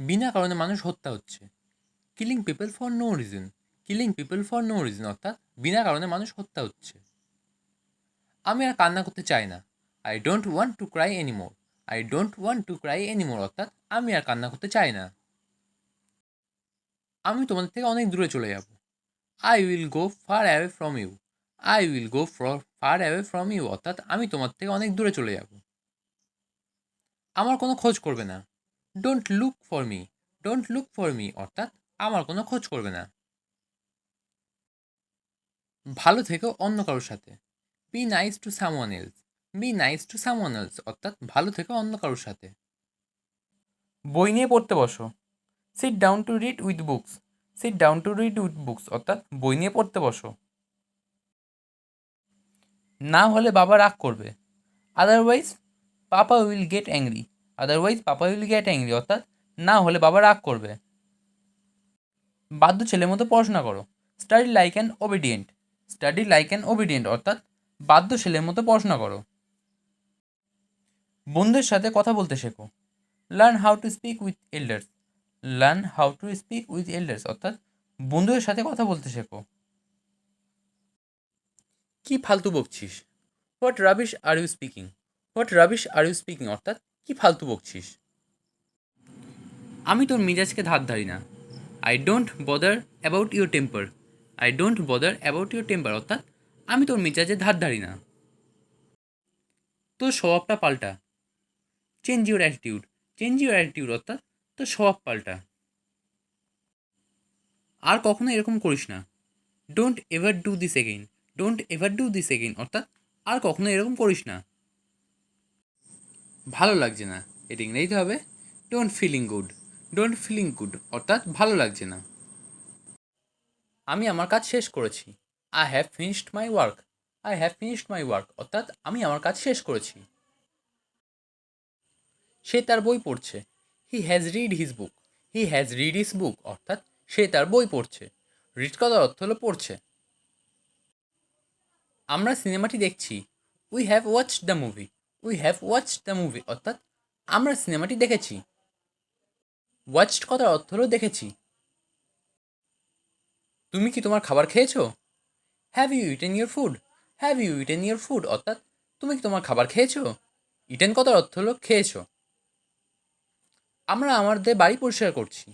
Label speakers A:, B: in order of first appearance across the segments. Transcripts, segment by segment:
A: বিনা কারণে মানুষ হত্যা হচ্ছে। Killing people for no reason killing people for no reason অর্থাৎ বিনা কারণে মানুষ হত্যা হচ্ছে। আমি আর কান্না করতে চাই না। I don't want to cry anymore I don't want to cry anymore অর্থাৎ আমি আর কান্না করতে চাই না। আমি তোমাদের থেকে অনেক দূরে চলে যাব। I will go far away from you I will go far away from you অর্থাৎ আমি তোমার থেকে অনেক দূরে চলে যাব। আমার কোনো খোঁজ করবে না। Don't look for me don't look for me অর্থাৎ আমার কোনো খোঁজ করবে না। ভালো থেকো অন্য কারোর সাথে। Be nice to someone else be nice to someone else অর্থাৎ ভালো থেকো অন্য কারোর সাথে। বই নিয়ে পড়তে বসো। Sit down to read with books sit down to read with books অর্থাৎ বই নিয়ে পড়তে বসো। না হলে বাবা রাগ করবে। Otherwise papa will get angry otherwise papa will get angry অর্থাৎ না হলে বাবা রাগ করবে। বাধ্য ছেলের মতো পড়াশোনা করো। Study like an obedient study like and obedient অর্থাৎ বাধ্য ছেলের মতো পড়াশোনা করো। বন্ধুদের সাথে কথা বলতে শেখো। Learn how to speak with elders learn how to speak with elders অর্থাৎ বন্ধুদের সাথে কথা বলতে শেখো। কি ফালতু বকছিস? What rubbish are you speaking what rubbish are you speaking অর্থাৎ কি ফালতু বকছিস? আমি তোর মিজাজকে ধার ধারি না। I don't bother about your temper I don't bother about your temper অর্থাৎ আমি তোর মিজাজে ধার ধারি না। তোর স্বভাবটা পাল্টা। Change your attitude change your attitude অর্থাৎ তোর স্বভাব পাল্টা। আর কখনো এরকম করিস না। Don't ever do this again don't ever do this again অর্থাৎ আর কখনো এরকম করিস না। ভালো লাগছে না। এটা ইংরেজিতে হবে। Don't feeling good don't feeling good অর্থাৎ ভালো লাগছে না। আমি আমার কাজ শেষ করেছি। I have finished my work I have finished my work অর্থাৎ আমি আমার কাজ শেষ করেছি। সে তার বই পড়ছে। He has read his book he has read his book অর্থাৎ সে তার বই পড়ছে। রিড করার অর্থ হলো পড়ছে। আমরা সিনেমাটি দেখছি। We have watch the movie we have watch the movie অর্থাৎ আমরা সিনেমাটি দেখেছি। ওয়াচড কথার অর্থ হলো দেখেছি। তুমি কি তোমার খাবার খেয়েছো? Have you eaten your food have you eaten your food অর্থাৎ তুমি কি তোমার খাবার খেয়েছো? ইটেন কথার অর্থ হলো খেয়েছো। আমরা আমাদের বাড়ি পরিষ্কার করছি।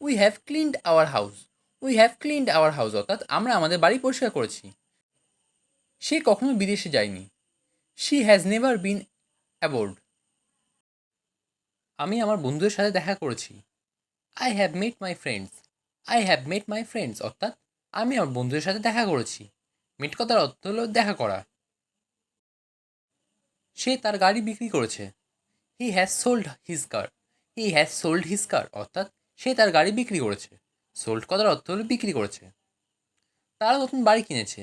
A: We have cleaned our house we have cleaned our house অর্থাৎ আমরা আমাদের বাড়ি পরিষ্কার করেছি। সে কখনো বিদেশে যায়নি। She has never been aboard আমি আমার বন্ধুদের সাথে দেখা করেছি। I have met my friends I have met my friends অর্থাৎ আমি আমার বন্ধুদের সাথে দেখা করেছি। মিট কথার অর্থ হলো দেখা করা। সে তার গাড়ি বিক্রি করেছে। He has sold his car he has sold his car অর্থাৎ সে তার গাড়ি বিক্রি করেছে। সোল্ড কথার অর্থ হলো বিক্রি করেছে। তারা নতুন বাড়ি কিনেছে।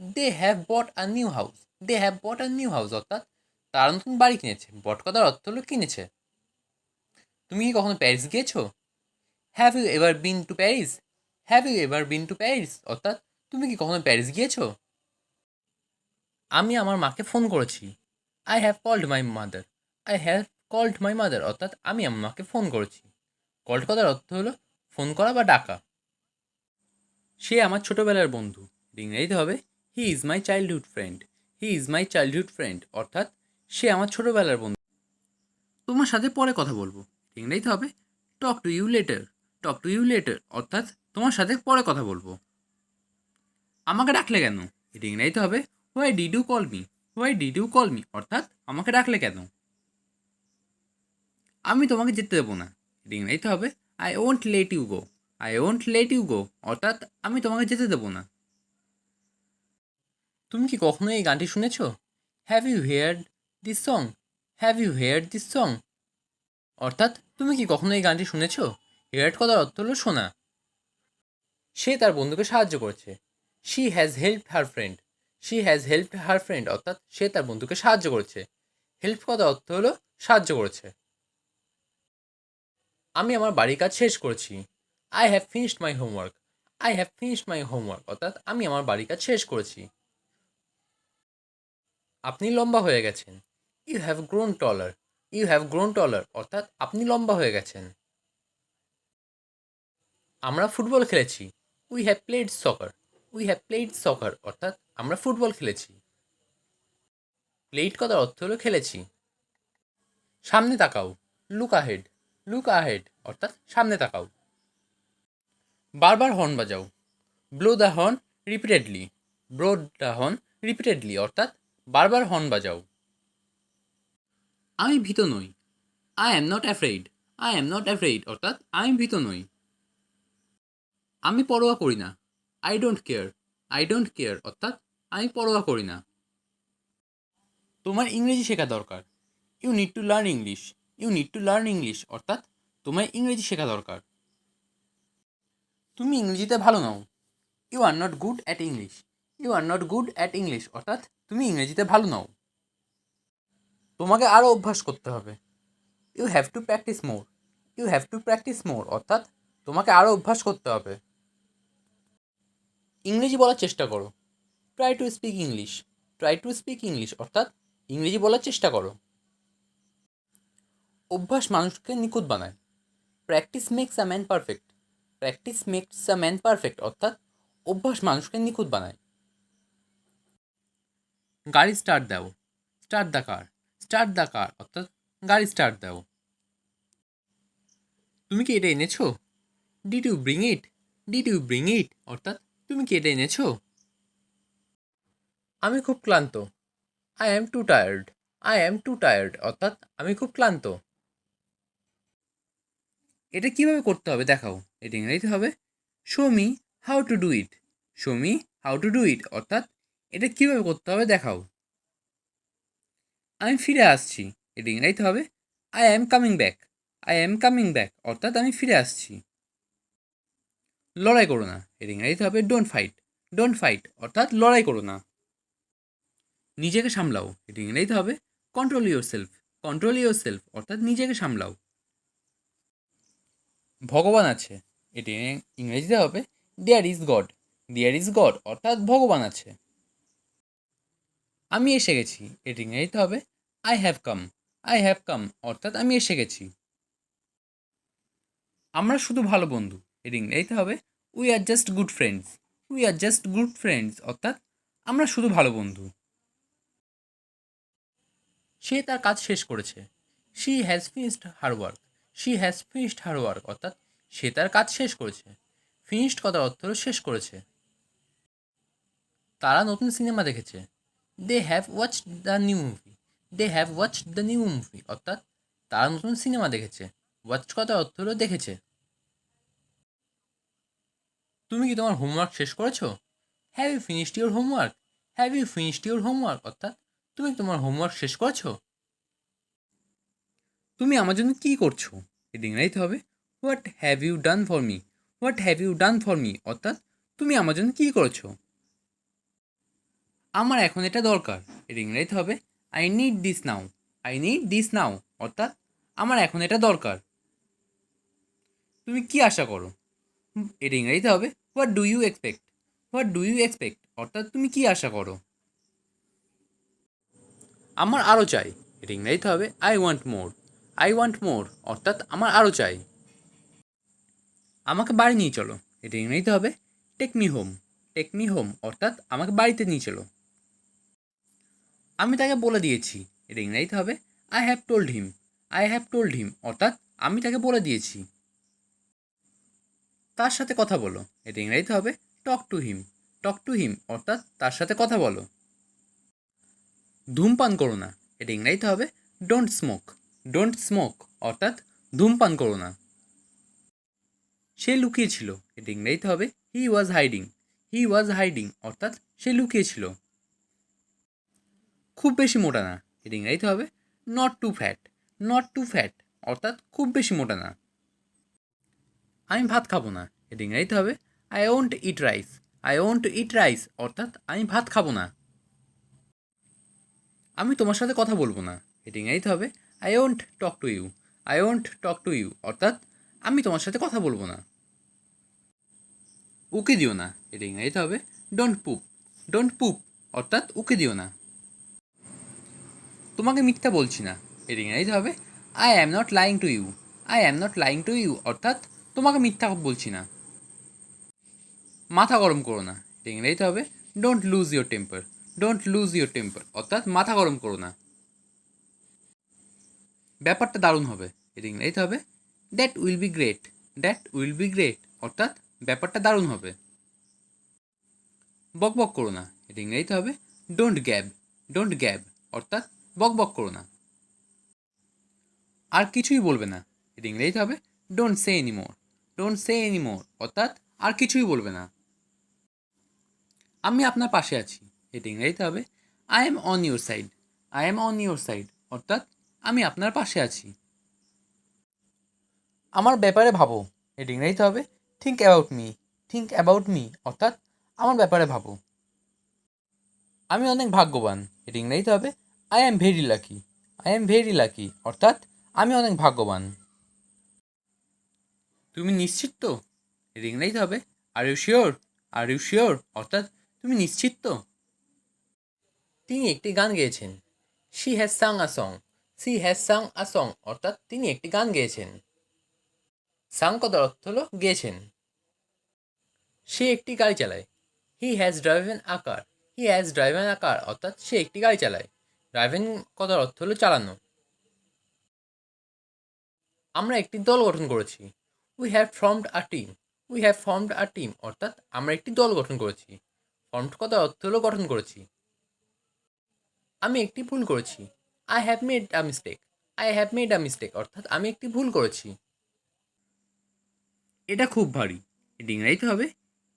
A: They have bought a new house they have bought a new house অর্থাৎ তারা নতুন বাড়ি কিনেছে। বট কথার অর্থ হলো কিনেছে। তুমি কি কখনো প্যারিস গিয়েছো? Have you ever been to Paris have you ever been to Paris অর্থাৎ তুমি কি কখনো প্যারিস গিয়েছো? আমি আমার মাকে ফোন করেছি। I have called my mother I have called my mother অর্থাৎ আমি আমার মাকে ফোন করেছি। কল্ড করার অর্থ হলো ফোন করা বা ডাকা। সে আমার ছোটোবেলার বন্ধু। ইংরেজিতে হবে he is my childhood friend he is my childhood friend অর্থাৎ সে আমার ছোটোবেলার বন্ধু। তোমার সাথে পরে কথা বলব। ইংরেজিতে হবে? Talk to you later talk to you later অর্থাৎ তোমার সাথে পরে কথা বলব। আমাকে ডাকলে কেন? এটা ইংরেজিতে হবে? Why did you call me why did you call me অর্থাৎ আমাকে ডাকলে কেন? আমি তোমাকে যেতে দেবো না। এটা ইংরেজিতে হবে? I won't let you go I won't let you go অর্থাৎ আমি তোমাকে যেতে দেবো না। তুমি কি কখনো এই গানটি শুনেছ? Have you heard this song have you heard this song অর্থাৎ তুমি কি কখনো এই গানটি শুনেছ? হেয়ার্ড কথার অর্থ হলো শোনা। সে তার বন্ধুকে সাহায্য করেছে। She has help her friend she has help her friend অর্থাৎ সে তার বন্ধুকে সাহায্য করেছে। হেল্প কথার অর্থ হলো সাহায্য করেছে। আমি আমার বাড়ির কাজ শেষ করেছি। I have finished my homework I have finished my homework অর্থাৎ আমি আমার বাড়ির কাজ শেষ করেছি। আপনি লম্বা হয়ে গেছেন। You have grown taller you have grown taller অর্থাৎ আপনি লম্বা হয়ে গেছেন। আমরা ফুটবল খেলেছি। We have played soccer we have played soccer অর্থাৎ আমরা ফুটবল খেলেছি। প্লেড কথার অর্থ হলো খেলেছি। সামনে তাকাও। লুক আহেড লুক আহেড অর্থাৎ সামনে তাকাও। বারবার হর্ন বাজাও। Blow the horn repeatedly blow the horn repeatedly অর্থাৎ বারবার হর্ন বাজাও। আমি ভীত নই। I am not afraid I am not afraid অর্থাৎ আমি ভীত নই। আমি পরোয়া করি না। I don't care I don't care অর্থাৎ আমি পরোয়া করি না। তোমার ইংরেজি শেখা দরকার। You need to learn English you need to learn English অর্থাৎ তোমার ইংরেজি শেখা দরকার। তুমি ইংরেজিতে ভালো নাও। You are not good at English you are not good at English অর্থাৎ তুমি ইংরেজিতে ভালো নাও। তোমাকে আরও অভ্যাস করতে হবে। You have to practise more you have to practise more অর্থাৎ তোমাকে আরও অভ্যাস করতে হবে। ইংরেজি বলার চেষ্টা করো। Try to speak English try to speak English অর্থাৎ ইংরেজি বলার চেষ্টা করো। অভ্যাস মানুষকে নিখুঁত বানায়। Practice makes a man perfect practice makes a man perfect অর্থাৎ অভ্যাস মানুষকে নিখুঁত বানায়। গাড়ি স্টার্ট দাও। Start the car start the car অর্থাৎ গাড়ি স্টার্ট দাও। তুমি কি এটা এনেছো? Did you bring it did you bring it অর্থাৎ তুমি কি এটা এনেছো? আমি খুব ক্লান্ত। I am too tired I am too tired অর্থাৎ আমি খুব ক্লান্ত। এটা কীভাবে করতে হবে? দেখাও। এটা ইংরেজিতে হবে। Show me how to do it show me how to do it অর্থাৎ এটা কীভাবে করতে হবে দেখাও। আমি ফিরে আসছি এটা ইংরেজিতে হবে। I am coming back I am coming back অর্থাৎ আমি ফিরে আসছি। লড়াই করো না এটা ইংরেজিতে হবে ডোন্ট ফাইট ডোন্ট ফাইট অর্থাৎ লড়াই করো না। নিজেকে সামলাও এটা ইংরেজিতে হবে control yourself control yourself অর্থাৎ নিজেকে সামলাও। ভগবান আছে এটি ইংরেজিতে হবে there is God there is God অর্থাৎ ভগবান আছে। আমি এসে গেছি। এটি ইংরেজিতে হবে। I have come I have come অর্থাৎ আমি এসে গেছি। আমরা শুধু ভালো বন্ধু। এটি ইংরেজিতে হবে। We are just good friends we are just good friends অর্থাৎ আমরা শুধু ভালো বন্ধু। সে তার কাজ শেষ করেছে। She has finished her work she has finished her work অর্থাৎ সে তার কাজ শেষ করেছে। ফিনিশড কথার অর্থ শেষ করেছে। তারা নতুন সিনেমা দেখেছে। They have watch the new movie they have watch the new movie অর্থাৎ তারা নতুন সিনেমা দেখেছে। ওয়াচ কথার অর্থ হলো দেখেছে। তুমি কি তোমার হোমওয়ার্ক শেষ করেছ? Have you finished your homework have you finished your homework অর্থাৎ তুমি তোমার হোমওয়ার্ক শেষ করেছ? তুমি আমার জন্য কী করছ? এটা ইংরাজিতে হবে। What have you done for me what have you done for me অর্থাৎ তুমি আমার জন্য কী করেছ? আমার এখন এটা দরকার। এটা ইংরাজিতে হবে। I need this now I need this now অর্থাৎ আমার এখন এটা দরকার। তুমি কি আশা করো? এটা ইংরাজিতে হবে। What do you expect what do you expect অর্থাৎ তুমি কি আশা করো? আমার আরও চাই। এটা ইংরাজিতে হবে। I want more I want more অর্থাৎ আমার আরও চাই। আমাকে বাড়ি নিয়ে চলো। এটা ইংরেজিতে হবে। Take me home take me home অর্থাৎ আমাকে বাড়িতে নিয়ে চলো। আমি তাকে বলে দিয়েছি, এটা ইংরেজিতে হবে I have told him I have told him অর্থাৎ আমি তাকে বলে দিয়েছি। তার সাথে কথা বলো, এটা ইংরেজিতে হবে talk to him talk to him অর্থাৎ তার সাথে কথা বলো। ধূমপান করো না, এটা ইংরেজিতে হবে ডোন্ট স্মোক ডোন্ট স্মোক অর্থাৎ ধূমপান করো না। সে লুকিয়েছিল, এটা ইংরেজিতে হবে হি ওয়াজ হাইডিং হি ওয়াজ হাইডিং অর্থাৎ সে লুকিয়েছিল। খুব বেশি মোটা না। এটা ইংরেজিতে হবে not too fat not too fat অর্থাৎ খুব বেশি মোটা না। আমি ভাত খাব না। এটা ইংরেজিতে হবে I won't eat rice I won't eat rice অর্থাৎ আমি ভাত খাব না। আমি তোমার সাথে কথা বলব না। এটা ইংরেজিতে হবে I won't talk to you I won't talk to you অর্থাৎ আমি তোমার সাথে কথা বলব না। উকে দিও না। এটা ইংরেজিতে হবে ডোন্ট পুপ ডোন্ট পুপ অর্থাৎ উকে দিও না। তোমাকে মিথ্যা বলছি না এটা ইংরেজিতে হবে I am not lying to you I am not lying to you অর্থাৎ তোমাকে মিথ্যা বলছি না। মাথা গরম করো না এটা ইংরেজিতে হবে don't lose your temper don't lose your temper অর্থাৎ মাথা গরম করো না। ব্যাপারটা দারুণ হবে এটা ইংরেজিতে হবে that will be great that will be great অর্থাৎ ব্যাপারটা দারুণ হবে। বক বক করো না এটা ইংরেজিতে হবে ডোন্ট গ্যাব ডোন্ট গ্যাব অর্থাৎ বক বক করো না। আর কিছুই বলবে না। এটা ইংরেজিতে হবে don't say anymore don't say anymore অর্থাৎ আর কিছুই বলবে না। আমি আপনার পাশে আছি। এটা ইংরেজিতে হবে I am on your side I am on your side অর্থাৎ আমি আপনার পাশে আছি। আমার ব্যাপারে ভাবো। এটা ইংরেজিতে হবে think about me think about me অর্থাৎ আমার ব্যাপারে ভাবো। আমি অনেক ভাগ্যবান। এটা ইংরেজিতে হবে I am very lucky I am very lucky অর্থাৎ আমি অনেক ভাগ্যবান। তুমি নিশ্চিত তো? ইংরেজিতে হবে। Are you sure are you sure অর্থাৎ তুমি নিশ্চিত তো? তিনি একটি গান গেয়েছেন। She has Tsang a song she has Tsang a song অর্থাৎ তিনি একটি গান গেয়েছেন। সাং কথার অর্থ হলো গেয়েছেন। সে একটি গাড়ি চালায়। He has driven a car he has driven a car অর্থাৎ সে একটি গাড়ি চালায়। ড্রাইভেন কথার অর্থ হলো চালানো। আমরা একটি দল গঠন করেছি। We have formed a team we have formed a team অর্থাৎ আমরা একটি দল গঠন করেছি। ফর্মড কথার অর্থ হলো গঠন করেছি। আমি একটি ভুল করেছি। I have made a mistake I have made a mistake অর্থাৎ আমি একটি ভুল করেছি। এটা খুব ভারী। এটা ইংরাজিতে হবে।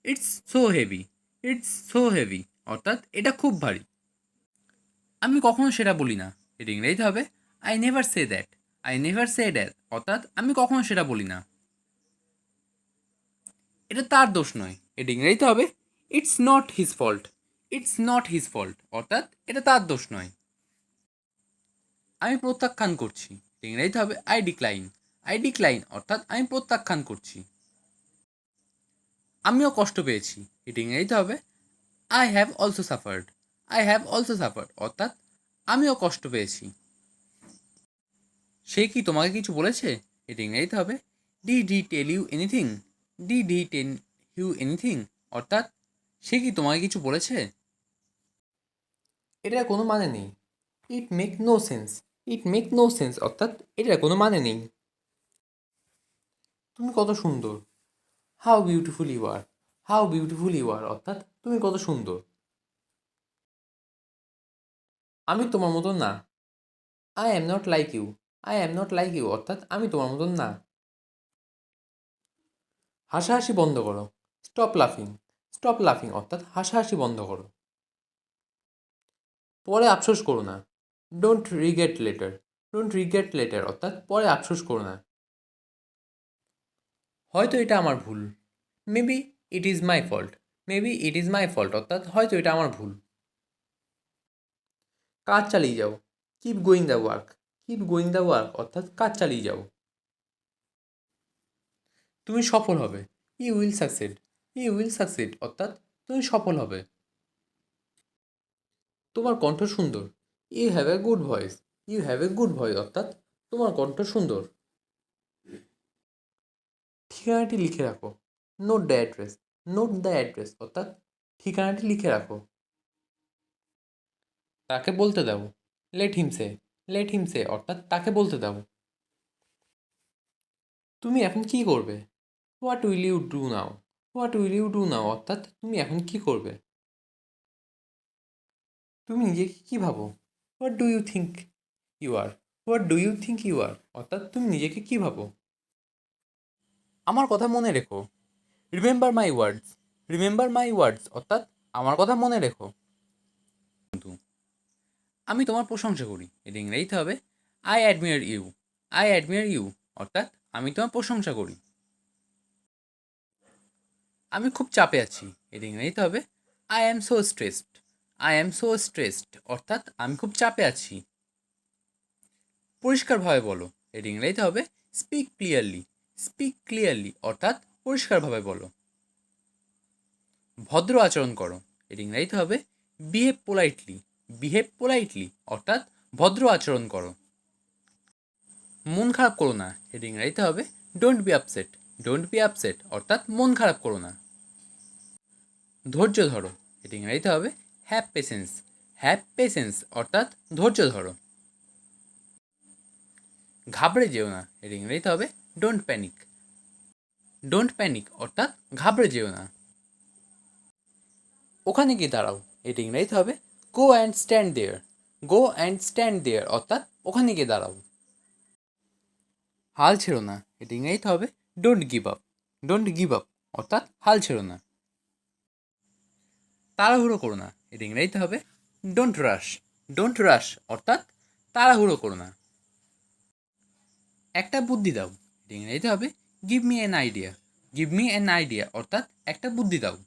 A: It's so heavy it's so heavy অর্থাৎ এটা খুব ভারী। আমি কখনো সেটা বলি না। এটা ইংরেজিতে হবে I never say that I never say that অর্থাৎ আমি কখনো সেটা বলি না। এটা তার দোষ নয়। এটা ইংরেজিতে হবে it's not his fault it's not his fault অর্থাৎ এটা তার দোষ নয়। আমি প্রত্যাখ্যান করছি। ইংরেজিতে হবে আই ডিক্লাইন আই ডিক্লাইন অর্থাৎ আমি প্রত্যাখ্যান করছি। আমিও কষ্ট পেয়েছি। এটা ইংরেজিতে হবে I have also suffered I have also suffered অর্থাৎ, আমিও কষ্ট পেয়েছি। সে কি তোমাকে কিছু বলেছে? এটা ইংরেজিতে হবে did he tell you anything did he tell you anything অর্থাৎ, সে কি তোমাকে কিছু বলেছে? এটার কোনো মানে নেই। It make no sense it make no sense অর্থাৎ, এটার কোনো মানে নেই। তুমি কত সুন্দর। How beautiful you are how beautiful you are অর্থাৎ, তুমি কত সুন্দর। আমি তোমার মতন না। I am not like you I am not like you অর্থাৎ আমি তোমার মতন না। হাসাহাসি বন্ধ করো। স্টপ লাফিং স্টপ লাফিং অর্থাৎ হাসাহাসি বন্ধ করো। পরে আফসোস করো না। Don't regret later don't regret later অর্থাৎ পরে আফসোস করো না। হয়তো এটা আমার ভুল। Maybe it is my fault maybe it is my fault অর্থাৎ হয়তো এটা আমার ভুল। কাজ চালিয়ে যাও। Keep going the work keep going the work অর্থাৎ কাজ চালিয়ে যাও। তুমি সফল হবে। He will succeed he will succeed অর্থাৎ তুমি সফল হবে। তোমার কণ্ঠ সুন্দর। You have a good voice you have a good voice অর্থাৎ তোমার কণ্ঠ সুন্দর। ঠিকানাটি লিখে রাখো। Note the address note the address অর্থাৎ ঠিকানাটি লিখে রাখো। তাকে বলতে দাও। লেট হিম সে লেট হিম সে অর্থাৎ তাকে বলতে দাও। তুমি এখন কি করবে? What will you do now what will you do now অর্থাৎ তুমি এখন কি করবে? তুমি নিজেকে কী ভাবো? What do you think you are what do you think you are অর্থাৎ তুমি নিজেকে কী ভাবো? আমার কথা মনে রেখো। Remember my words remember my words অর্থাৎ আমার কথা মনে রেখো। আমি তোমার প্রশংসা করি। এটা ইংরেজিতে হবে I admire you I admire you অর্থাৎ আমি তোমার প্রশংসা করি। আমি খুব চাপে আছি। এটা ইংরেজিতে হবে I am so stressed I am so stressed অর্থাৎ আমি খুব চাপে আছি। পরিষ্কারভাবে বলো। এটা ইংরেজিতে হবে স্পিক ক্লিয়ারলি স্পিক ক্লিয়ারলি অর্থাৎ পরিষ্কারভাবে বলো। ভদ্র আচরণ করো। এটা ইংরেজিতে হবে বিহেভ পোলাইটলি বিহেভ পোলাইটলি অর্থাৎ ভদ্র আচরণ করো। মন খারাপ করো না এটা ইংরেজিতে হবে don't be upset don't be upset অর্থাৎ মন খারাপ করো না। ধৈর্য ধরো এটা ইংরেজিতে হবে হ্যাভ পেশেন্স হ্যাভ পেশেন্স অর্থাৎ ধৈর্য ধরো। ঘাবড়ে যেও না এটা ইংরেজিতে হবে ডোন্ট প্যানিক ডোন্ট প্যানিক অর্থাৎ ঘাবড়ে যেও না। ওখানে গিয়ে দাঁড়াও এটা ইংরেজিতে হবে go and stand there go and stand there অর্থাৎ ওখানে গিয়ে দাঁড়াও। হাল ছেড়ো না। এটা ইংরেজিতে হবে don't give up don't give up অর্থাৎ হাল ছেড়ো না। তাড়াহুড়ো করো না। এটা ইংরেজিতে হবে ডোন্ট রাশ ডোন্ট রাশ অর্থাৎ তাড়াহুড়ো করো না। একটা বুদ্ধি দাও। এটা ইংরেজিতে হবে give me an idea give me an idea অর্থাৎ একটা বুদ্ধি দাও।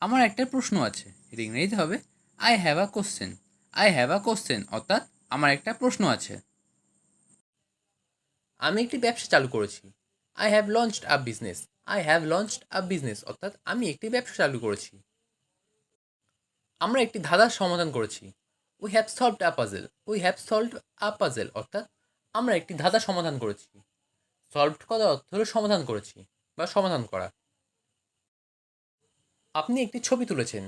A: আমার একটা প্রশ্ন আছে। এটা ইংরেজিতে হবে I have a question I have a question অর্থাৎ আমার একটা প্রশ্ন আছে। আমি একটি ব্যবসা চালু করেছি। I have launched a business I have launched a business অর্থাৎ আমি একটি ব্যবসা চালু করেছি। আমরা একটি ধাঁধার সমাধান করেছি। We have solved a puzzle we have solved a puzzle অর্থাৎ আমরা একটি ধাঁধা সমাধান করেছি। সলভড করার অর্থ হলো সমাধান করেছি বা সমাধান করা। আপনি একটি ছবি তুলেছেন।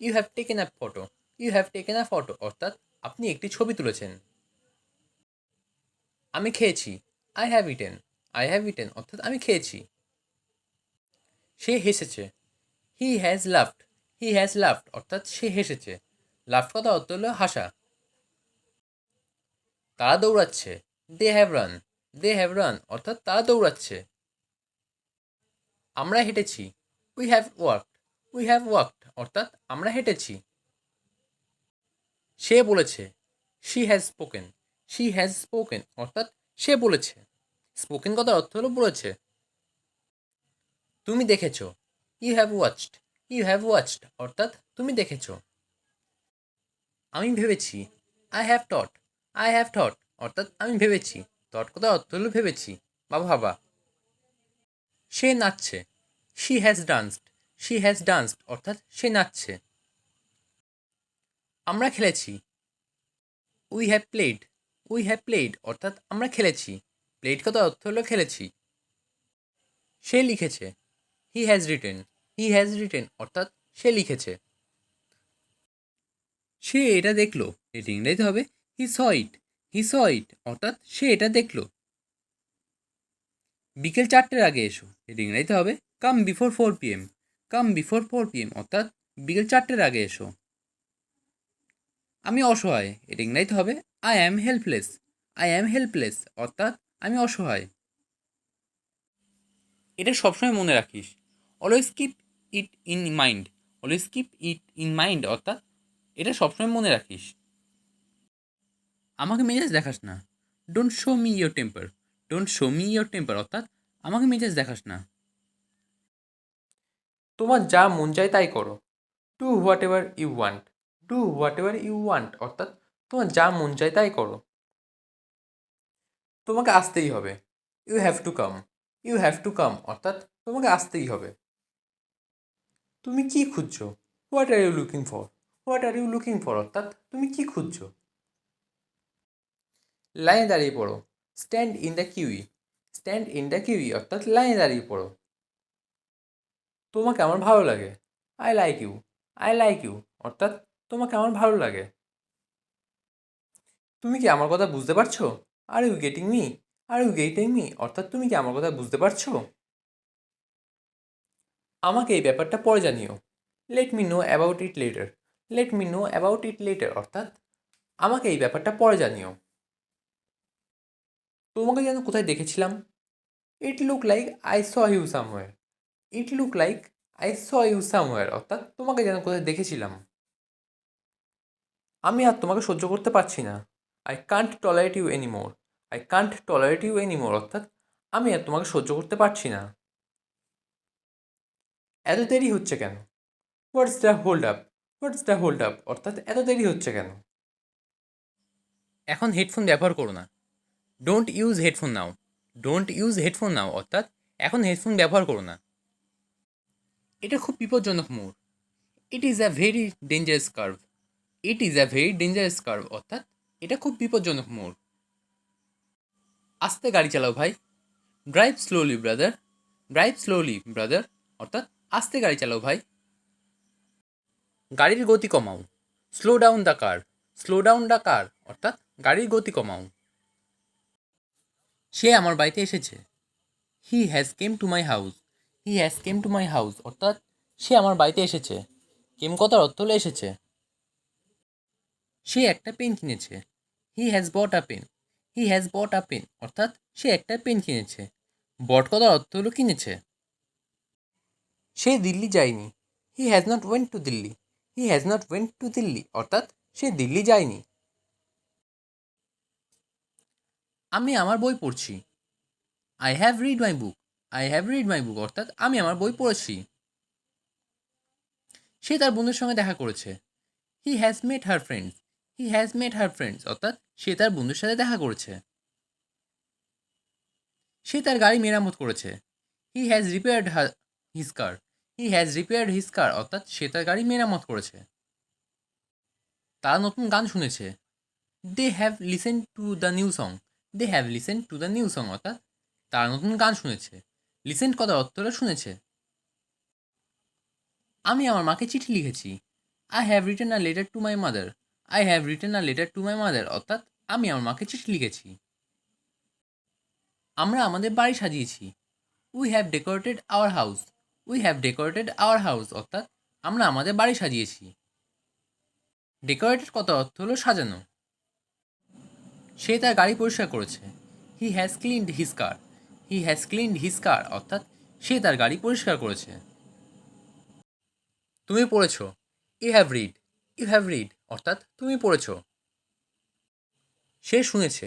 A: You have taken a photo you have taken a photo অর্থাৎ আপনি একটি ছবি তুলেছেন। আমি খেয়েছি। I have eaten I have eaten অর্থাৎ আমি খেয়েছি। সে হেসেছে। He has laughed he has laughed অর্থাৎ সে হেসেছে। লাফড কথা অর্থ হলো হাসা। তারা দৌড়াচ্ছে। They have run they have run অর্থাৎ তারা দৌড়াচ্ছে। আমরা হেঁটেছি। We have worked we have worked অর্থাৎ আমরা হেঁটেছি। সে বলেছে she has spoken she has spoken অর্থাৎ সে বলেছে। স্পোকেন কথার অর্থ হলো বলেছে। তুমি দেখেছ you have watched you have watched অর্থাৎ তুমি দেখেছ। আমি ভেবেছি I have thought I have thought অর্থাৎ আমি ভেবেছি। থট কথার অর্থ হলো ভেবেছি, বা ভাবা। সে নাচছে she has danced she has danced অর্থাৎ সে নাচছে। আমরা খেলেছি। We have played we have played অর্থাৎ আমরা খেলেছি। প্লেড কথা অর্থ হলো? খেলেছি। সে লিখেছে he has written he has written অর্থাৎ সে লিখেছে। সে এটা দেখল, এটি ইংরেজিতে হবে হি স ইট হি স ইট অর্থাৎ সে এটা দেখল। বিকেল চারটের আগে এসো, এটি ইংরেজিতে হবে come before four PM come before four PM অর্থাৎ বিকেল চারটের আগে এসো। আমি অসহায়, এটা ইংরেজিতে হবে। I am helpless I am helpless অর্থাৎ আমি অসহায়। এটা সবসময় মনে রাখিস। Always keep it in mind always keep it in mind অর্থাৎ এটা সবসময় মনে রাখিস। আমাকে মেজাজ দেখাস না। Don't show me your temper don't show me your temper অর্থাৎ আমাকে মেজাজ দেখাস না। তোমার যা মন চায় তাই করো। Do whatever you want do whatever you want অর্থাৎ তোমার যা মন চায় তাই করো। তোমাকে আসতেই হবে। You have to come you have to come অর্থাৎ তোমাকে আসতেই হবে। তুমি কি খুঁজছো? What are you looking for what are you looking for অর্থাৎ তুমি কি খুঁজছো? লাইনে দাঁড়িয়ে পড়ো। Stand in the queue stand in the queue অর্থাৎ লাইনে দাঁড়িয়ে পড়ো। তোমাকে আমার ভালো লাগে। I like you I like you অর্থাৎ তোমাকে আমার ভালো লাগে। তুমি কি আমার কথা বুঝতে পারছ? Are you getting me are you getting me অর্থাৎ তুমি কি আমার কথা বুঝতে পারছ? আমাকে এই ব্যাপারটা পরে জানিও। Let me know about it later let me know about it later অর্থাৎ আমাকে এই ব্যাপারটা পরে জানিও। তোমাকে যেন কোথায় দেখেছিলাম? It look like I saw you somewhere it look like I saw you somewhere অর্থাৎ তোমাকে যেন কোথায় দেখেছিলাম। আমি আর তোমাকে সহ্য করতে পারছি না। I can't tolerate you anymore I can't tolerate you anymore অর্থাৎ আমি আর তোমাকে সহ্য করতে পারছি না। এত দেরি হচ্ছে কেন? What's the hold up what's the hold up অর্থাৎ এত দেরি হচ্ছে কেন? এখন হেডফোন ব্যবহার করো না। Don't use headphone now don't use headphone now অর্থাৎ এখন হেডফোন ব্যবহার করো না। এটা খুব বিপজ্জনক মোড়। It is a very dangerous curve it is a very dangerous curve অর্থাৎ এটা খুব বিপজ্জনক মোড়। আস্তে গাড়ি চালাও ভাই। Drive slowly brother drive slowly brother অর্থাৎ আস্তে গাড়ি চালাও ভাই। গাড়ির গতি কমাও। Slow down the car slow down the car অর্থাৎ গাড়ির গতি কমাও। সে আমার বাড়িতে এসেছে। He has came to my house he has came to my house অর্থাৎ সে আমার বাড়িতে এসেছে। কেম কথার অর্থ হলো এসেছে। সে একটা পেন কিনেছে। He has bought a pen he has bought a pen অর্থাৎ সে একটা পেন কিনেছে। বট কথার অর্থ হলো কিনেছে। সে দিল্লি যায়নি। He has not went to Delhi he has not went to Delhi অর্থাৎ সে দিল্লি যায়নি। আমি আমার বই পড়ছি। I have read my book I have read my book অর্থাৎ আমি আমার বই পড়েছি। সে তার বন্ধুর সঙ্গে দেখা করেছে। He has met her friends he has met her friends অর্থাৎ সে তার বন্ধুর সাথে দেখা করেছে। সে তার গাড়ি মেরামত করেছে। He has repaired his car he has repaired his car অর্থাৎ সে তার গাড়ি মেরামত করেছে। তারা নতুন গান শুনেছে। They have listen to the new song they have listen to the new song অর্থাৎ তারা নতুন গান শুনেছে। লিসেন্ট কথার অর্থ হলো শুনেছে। আমি আমার মাকে চিঠি লিখেছি। I have return a letter to my mother I have return a letter to my mother অর্থাৎ আমি আমার মাকে চিঠি লিখেছি। আমরা আমাদের বাড়ি সাজিয়েছি। We have decorated our house we have decorated our house অর্থাৎ আমরা আমাদের বাড়ি সাজিয়েছি। ডেকোরেটেড কত অর্থ হলো সাজানো। সে তার গাড়ি পরিষ্কার করেছে। He has cleaned his car he has cleaned his car অর্থাৎ সে তার গাড়ি পরিষ্কার করেছে। তুমি পড়েছ। You have read you have read অর্থাৎ তুমি পড়েছ। সে শুনেছে।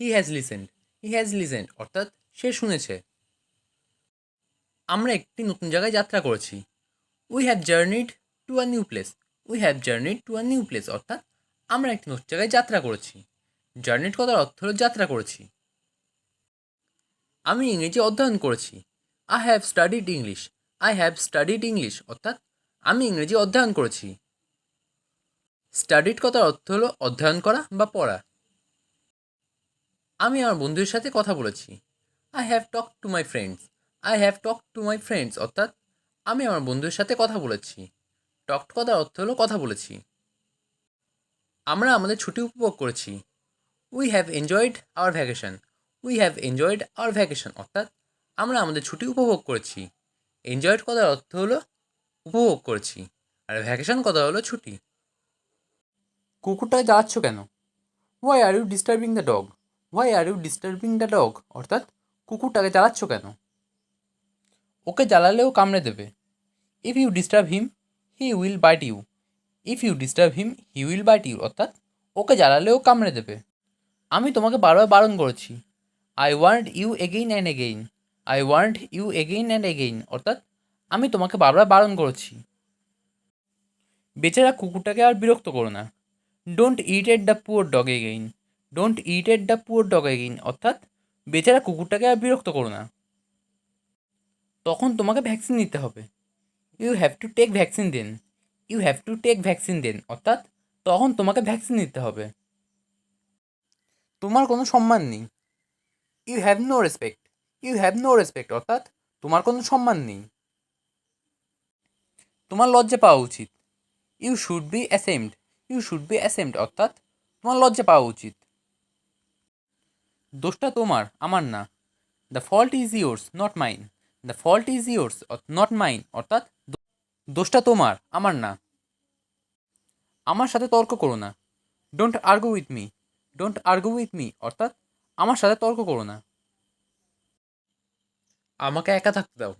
A: He has listened he has listened অর্থাৎ সে শুনেছে। আমরা একটি নতুন জায়গায় যাত্রা করেছি। We have journeyed to a new place we have journeyed to a new place অর্থাৎ আমরা একটি নতুন জায়গায় যাত্রা করেছি। জার্নিড কথার অর্থ হলো যাত্রা করেছি। আমি ইংরেজি অধ্যয়ন করেছি। I have studied English I have studied English অর্থাৎ আমি ইংরেজি অধ্যয়ন করেছি। স্টাডিড কথার অর্থ হলো অধ্যয়ন করা বা পড়া। আমি আমার বন্ধুদের সাথে কথা বলেছি। I have talk to my friends I have talk to my friends অর্থাৎ আমি আমার বন্ধুদের সাথে কথা বলেছি। টকড কথার অর্থ হলো কথা বলেছি। আমরা আমাদের ছুটি উপভোগ করেছি। We have enjoyed our vacation we have enjoyed our vacation অর্থাৎ আমরা আমাদের ছুটি উপভোগ করেছি। এনজয়েড কথার অর্থ হলো উপভোগ করেছি, আর ভ্যাকেশন কথা হলো ছুটি। কুকুরটাকে জ্বালাচ্ছ কেন? Why are you disturbing the dog why are you disturbing the dog অর্থাৎ কুকুরটাকে জ্বালাচ্ছ কেন? ওকে জ্বালালেও কামড়ে দেবে। If you disturb him he will bite you if you disturb him he will bite you অর্থাৎ ওকে জ্বালালেও কামড়ে দেবে। আমি তোমাকে বারবার বারণ করেছি। I want you again and again I want you again and again অর্থাৎ, আমি তোমাকে বারবার বারণ করেছি। বেচারা কুকুরটাকে আর বিরক্ত করো না। Don't eated the poor dog again don't eated the poor dog again অর্থাৎ, বেচারা কুকুরটাকে আর বিরক্ত করো না। তখন তোমাকে ভ্যাকসিন নিতে হবে। You have to take vaccine then you have to take vaccine then অর্থাৎ, তখন তোমাকে ভ্যাকসিন নিতে হবে। তোমার কোনো সম্মান নেই। You have no respect you have no respect অর্থাৎ তোমার কোনো সম্মান নেই। তোমার লজ্জা পাওয়া উচিত। You should be ashamed you should be ashamed অর্থাৎ তোমার লজ্জা পাওয়া উচিত। দোষটা তোমার, আমার না। The fault is yours not mine the fault is yours not mine অর্থাৎ দোষটা তোমার, আমার না। আমার সাথে তর্ক করো না। Don't argue with me don't argue with me অর্থাৎ আমার সাথে তর্ক করো না। আমাকে একা থাকতে দাও।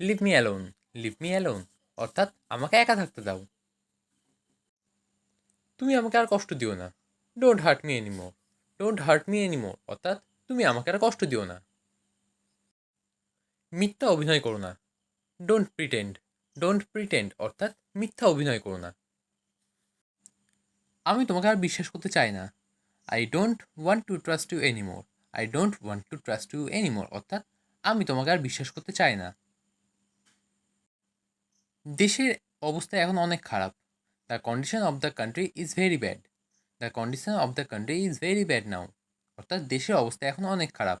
A: Leave me alone leave me alone অর্থাৎ আমাকে একা থাকতে দাও। তুমি আমাকে আর কষ্ট দিও না। Don't hurt me anymore don't hurt me anymore অর্থাৎ তুমি আমাকে আর কষ্ট দিও না। মিথ্যা অভিনয় করো না। ডোন্ট প্রিটেন্ড ডোন্ট প্রিটেন্ড অর্থাৎ মিথ্যা অভিনয় করো না। আমি তোমাকে আর বিশ্বাস করতে চাই না। I don't want to trust you anymore I don't want to trust you anymore অর্থাৎ আমি তোমাকে আর বিশ্বাস করতে চাই না। দেশের অবস্থা এখন অনেক খারাপ। The condition of the country is very bad the condition of the country is very bad now অর্থাৎ দেশের অবস্থা এখন অনেক খারাপ।